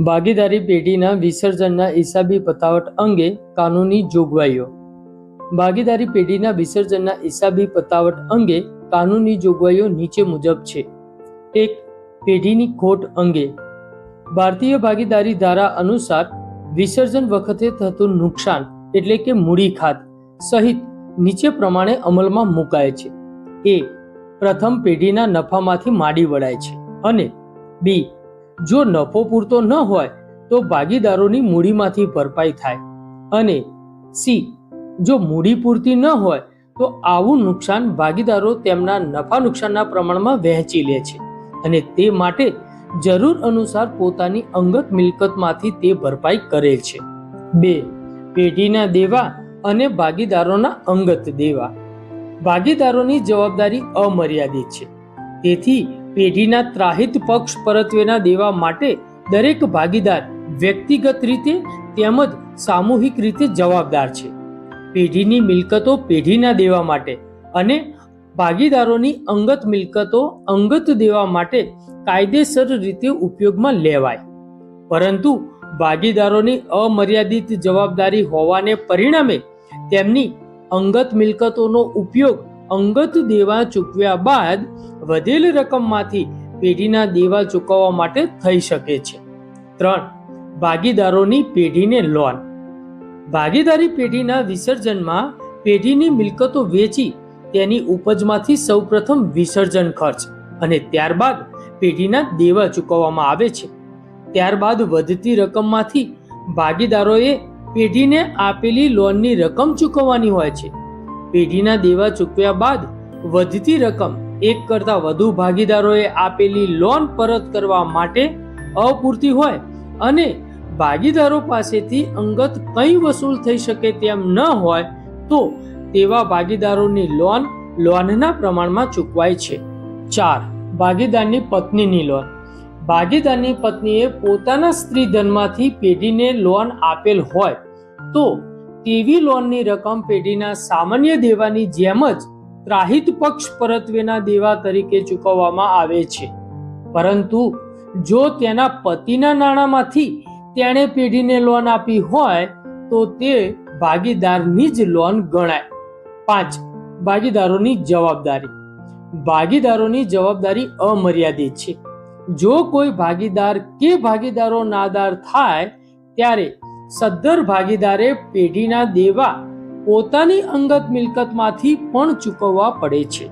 ભાગીદારી પેઢીના વિસર્જનના હિસાબી પતાવટ અંગે કાનૂની જોગવાઈઓ. ભાગીદારી પેઢીના વિસર્જનના હિસાબી પતાવટ અંગે કાનૂની જોગવાઈઓ નીચે મુજબ છે. એક, પેઢીની ખોટ અંગે. ભારતીય ભાગીદારી ધારા અનુસાર વિસર્જન વખતે થતું નુકસાન એટલે કે મૂડી ખાત સહિત નીચે પ્રમાણે અમલમાં મુકાય છે. એ, પ્રથમ પેઢીના નફામાંથી માડી વળાય છે. અને બી જો નફો પૂરતો ન હોય, તો ભાગીદારોની મૂડીમાંથી ભરપાઈ થાય. અને સી, જો મૂડી પૂરતી ન હોય, તો આવું નુકસાન ભાગીદારો તેમના નફા નુકસાનના પ્રમાણમાં વહેંચી લે છે. અને તે માટે જરૂર અનુસાર પોતાની અંગત મિલકતમાંથી તે ભરપાઈ કરે છે. બે, પેઢીના દેવા અને ભાગીદારોના અંગત દેવા. ભાગીદારોની જવાબદારી અમર્યાદિત છે. તેથી પેઢીના ત્રાહિત પક્ષ પરત્વેના દેવા માટે દરેક ભાગીદાર વ્યક્તિગત રીતે તેમજ સામૂહિક રીતે જવાબદાર છે. પેઢીની મિલકતો પેઢીના દેવા માટે અને ભાગીદારોની અંગત મિલકતો અંગત દેવા માટે કાયદેસર રીતે ઉપયોગમાં લેવાય. પરંતુ ભાગીદારોની અમર્યાદિત જવાબદારી હોવાને પરિણામે તેમની અંગત મિલકતોનો ઉપયોગ અંગત દેવા ચૂકવ્યા બાદ વધેલ રકમમાંથી પેઢીના દેવા ચૂકવવા માટે થઈ શકે છે. ત્રણ, ભાગીદારોની પેઢીને લોન. ભાગીદારી પેઢીના વિસર્જનમાં પેઢીની મિલકતો વેચી તેની ઉપજમાંથી સૌપ્રથમ વિસર્જન ખર્ચ અને ત્યારબાદ પેઢીના દેવા ચૂકવવામાં આવે છે. ત્યારબાદ વધતી રકમમાંથી ભાગીદારોએ પેઢીને આપેલી લોનની રકમ ચૂકવવાની હોય છે. પેઢીના દેવા ચૂકવ્યા બાદ વધતી રકમ એક કરતાં વધુ ભાગીદારોએ આપેલી લોન પરત કરવા માટે અપૂરતી હોય અને ભાગીદારો પાસેથી અંગત કંઈ વસૂલ થઈ શકે તેમ ન હોય તો તેવા ભાગીદારોની લોન લોનના પ્રમાણમાં ચૂકવાય છે. ચાર, ભાગીદારની પત્નીની લોન ભાગીદારની પત્નીએ પોતાના સ્ત્રી ધનમાંથી પેઢીને લોન આપેલ હોય તો તેવી લોનની રકમ પેઢીના સામાન્ય દેવાની જેમ જ ત્રાહિત પક્ષ પરત્વેના દેવા તરીકે ચૂકવવામાં આવે છે. પરંતુ જો તેના પતિના નાણાંમાંથી તેણે પેઢીને લોન આપી હોય, તો તે ભાગીદારની જ લોન ગણાય. પાંચ, ભાગીદારોની જવાબદારી. ભાગીદારોની જવાબદારી અમર્યાદિત છે. જો કોઈ ભાગીદાર કે ભાગીદારો નાદાર થાય, ત્યારે સદ્ધર ભાગીદારે પેઢીના દેવા પોતાની અંગત મિલકતમાંથી પણ ચૂકવવા પડે છે.